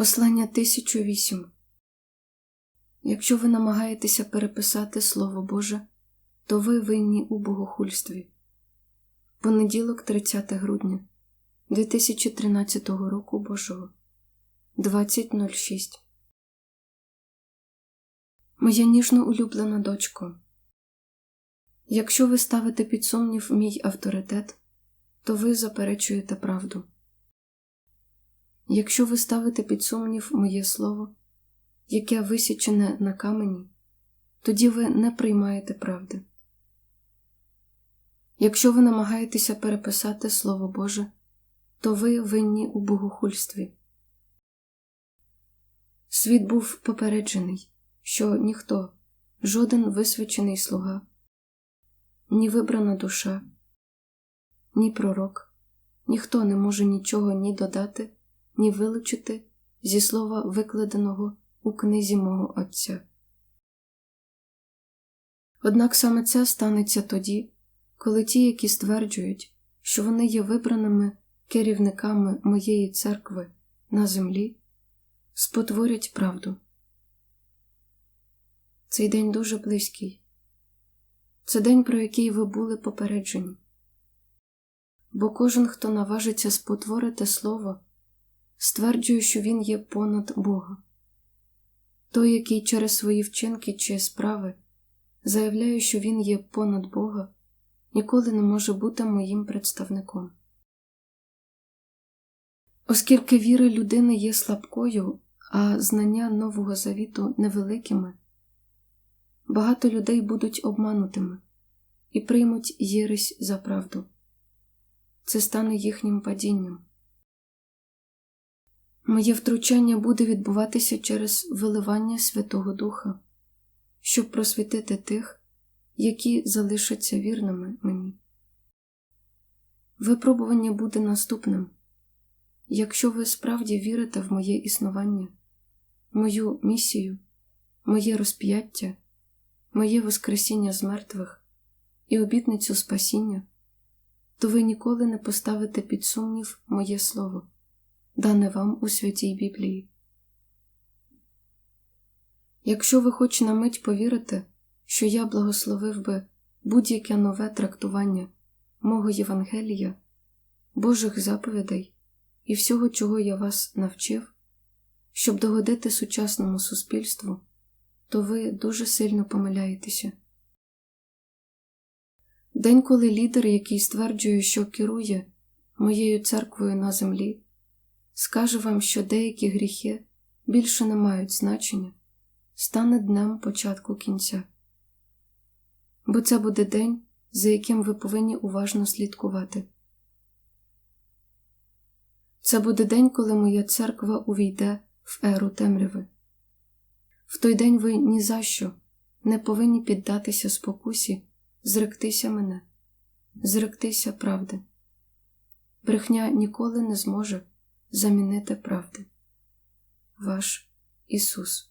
Послання 1008 Якщо ви намагаєтеся переписати Слово Боже, то ви винні у богохульстві. Понеділок, 30 грудня 2013 року Божого 20.06 Моя ніжно улюблена дочко. Якщо ви ставите під сумнів мій авторитет, то ви заперечуєте правду. Якщо ви ставите під сумнів моє слово, яке висічене на камені, тоді ви не приймаєте правди. Якщо ви намагаєтеся переписати Слово Боже, то ви винні у богохульстві. Світ був попереджений, що ніхто, жоден висвячений слуга, ні вибрана душа, ні пророк, ніхто не може нічого ні додати, ні вилучити зі слова, викладеного у книзі мого Отця. Однак саме це станеться тоді, коли ті, які стверджують, що вони є вибраними керівниками моєї церкви на землі, спотворять правду. Цей день дуже близький. Це день, про який ви були попереджені. Бо кожен, хто наважиться спотворити слово, стверджує, що він є понад Бога. Той, який через свої вчинки чи справи заявляє, що він є понад Бога, ніколи не може бути моїм представником. Оскільки віра людини є слабкою, а знання Нового Завіту невеликими, багато людей будуть обманутими і приймуть єресь за правду. Це стане їхнім падінням. Моє втручання буде відбуватися через виливання Святого Духа, щоб просвітити тих, які залишаться вірними мені. Випробування буде наступним якщо ви справді вірите в моє існування, мою місію, моє розп'яття, моє Воскресіння з мертвих і обітницю спасіння, то ви ніколи не поставите під сумнів моє слово дане вам у святій Біблії. Якщо ви хоч на мить повірите, що я благословив би будь-яке нове трактування мого Євангелія, Божих заповідей і всього, чого я вас навчив, щоб догодити сучасному суспільству, то ви дуже сильно помиляєтеся. День, коли лідер, який стверджує, що керує моєю церквою на землі, скаже вам, що деякі гріхи більше не мають значення, стане днем початку кінця. Бо це буде день, за яким ви повинні уважно слідкувати. Це буде день, коли моя церква увійде в еру темряви. В той день ви ні за що не повинні піддатися спокусі, зректися мене, зректися правди. Брехня ніколи не зможе замінити правди. Ваш Ісус.